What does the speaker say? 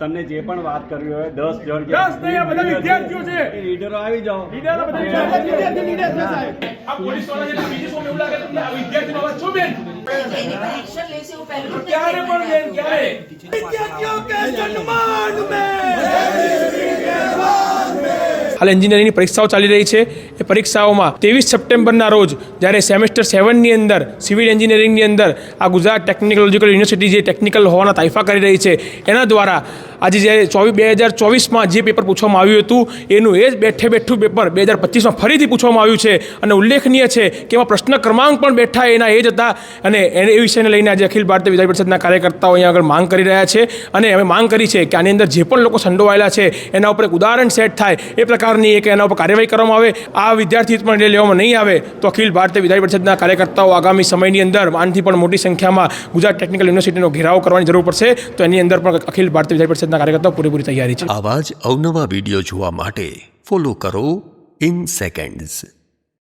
તમને જે પણ વાત કરવી હોય દસ જણ કે દસ નહીં, બધા વિદ્યાર્થીઓ છે. લીડરો આવી જાઓ. લીડરો બધા વિદ્યાર્થીઓ. આ પોલીસવાળા છે બીજી શું એવું લાગે તમને? આ વિદ્યાર્થી અવાજ છો બેન? એક્શન લેશે હું પહેલું ક્યારે પણ બેન ક્યારે? હાલ એન્જિનિયરિંગની પરીક્ષાઓ ચાલી રહી છે. એ પરીક્ષાઓમાં ત્રેવીસ સપ્ટેમ્બરના રોજ જ્યારે સેમેસ્ટર સેવનની અંદર, સિવિલ એન્જિનિયરિંગની અંદર આ ગુજરાત ટેકનિકોલોજીકલ યુનિવર્સિટી જે ટેકનિકલ હોવાના તાઇફા કરી રહી છે, એના દ્વારા આજે જ્યારે ચોવીસ બે હજાર ચોવીસમાં જે પેપર પૂછવામાં આવ્યું હતું, એનું એ જ બેઠે બેઠું પેપર બે હજાર પચીસમાં ફરીથી પૂછવામાં આવ્યું છે. અને ઉલ્લેખનીય છે કે એમાં પ્રશ્ન ક્રમાંક પણ બેઠા એના એ જ હતા. અને એને એ વિષયને લઈને આજે અખિલ ભારતીય વિધાન પરિષદના કાર્યકર્તાઓ અહીંયા આગળ માંગ કરી રહ્યા છે. અને અમે માંગ કરી છે કે આની અંદર જે પણ લોકો સંડોવાયેલા છે, એના ઉપર એક ઉદાહરણ સેટ થાય. એ પ્રકારની એક એના ઉપર કાર્યવાહી કરવામાં આવે, આ વિદ્યાર્થી પણ લેવામાં નહીં આવે, તો અખિલ ભારતીય વિધાન પરિષદના કાર્યકર્તાઓ આગામી સમયની અંદર આનથી પણ મોટી સંખ્યામાં ગુજરાત ટેકનિકલ યુનિવર્સિટીનો ઘેરાવ કરવાની જરૂર પડશે. તો એની અંદર પણ અખિલ ભારતીય વિધાન પરિષદના કાર્યકર્તાઓ પૂરેપૂરી તૈયારી છે. આવા જ અવનવા વીડિયો જોવા માટે ફોલો કરો ઇન સેકન્ડ્સ